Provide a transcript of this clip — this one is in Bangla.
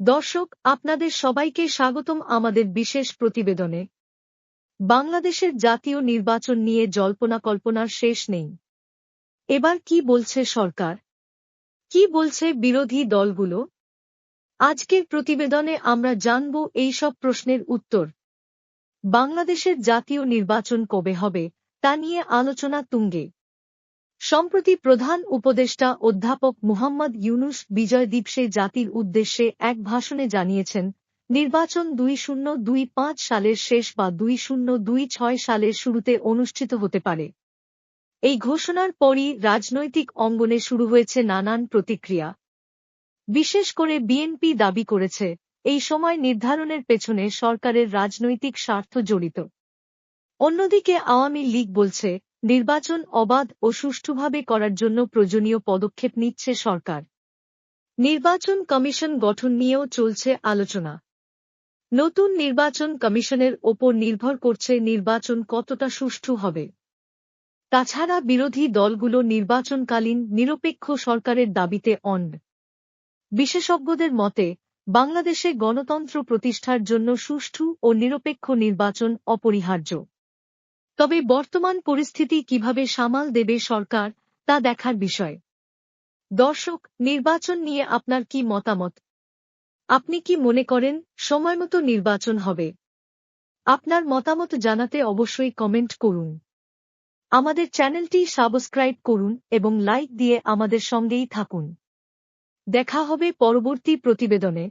দর্শক, আপনাদের সবাইকে স্বাগতম আমাদের বিশেষ প্রতিবেদনে। বাংলাদেশের জাতীয় নির্বাচন নিয়ে জল্পনা কল্পনার শেষ নেই। এবার কি বলছে সরকার? কি বলছে বিরোধী দলগুলো? আজকের প্রতিবেদনে আমরা জানব এই সব প্রশ্নের উত্তর। বাংলাদেশের জাতীয় নির্বাচন কবে হবে, তা নিয়ে আলোচনা তুঙ্গে। সম্প্রতি প্রধান উপদেষ্টা অধ্যাপক মুহাম্মদ ইউনুস বিজয় দিবসে জাতির উদ্দেশ্যে এক ভাষণে জানিয়েছেন, নির্বাচন দুই শূন্য দুই পাঁচ সালের শেষ বা দুই শূন্য দুই ছয় সালের শুরুতে অনুষ্ঠিত হতে পারে। এই ঘোষণার পরই রাজনৈতিক অঙ্গনে শুরু হয়েছে নানান প্রতিক্রিয়া। বিশেষ করে বিএনপি দাবি করেছে, এই সময় নির্ধারণের পেছনে সরকারের রাজনৈতিক স্বার্থ জড়িত। অন্যদিকে আওয়ামী লীগ বলছে নির্বাচন অবাধ ও সুষ্ঠুভাবে করার জন্য প্রয়োজনীয় পদক্ষেপ নিচ্ছে সরকার। নির্বাচন কমিশন গঠন নিয়েও চলছে আলোচনা। নতুন নির্বাচন কমিশনের ওপর নির্ভর করছে নির্বাচন কতটা সুষ্ঠু হবে। তাছাড়া বিরোধী দলগুলো নির্বাচনকালীন নিরপেক্ষ সরকারের দাবিতে অন বিশেষজ্ঞদের মতে, বাংলাদেশে গণতন্ত্র প্রতিষ্ঠার জন্য সুষ্ঠু ও নিরপেক্ষ নির্বাচন অপরিহার্য। তবে বর্তমান পরিস্থিতি কীভাবে সামাল দেবে সরকার, তা দেখার বিষয়। দর্শক, নির্বাচন নিয়ে আপনার কি মতামত? আপনি কি মনে করেন সময়মতো নির্বাচন হবে? আপনার মতামত জানাতে অবশ্যই কমেন্ট করুন। আমাদের চ্যানেলটি সাবস্ক্রাইব করুন এবং লাইক দিয়ে আমাদের সঙ্গেই থাকুন। দেখা হবে পরবর্তী প্রতিবেদনে।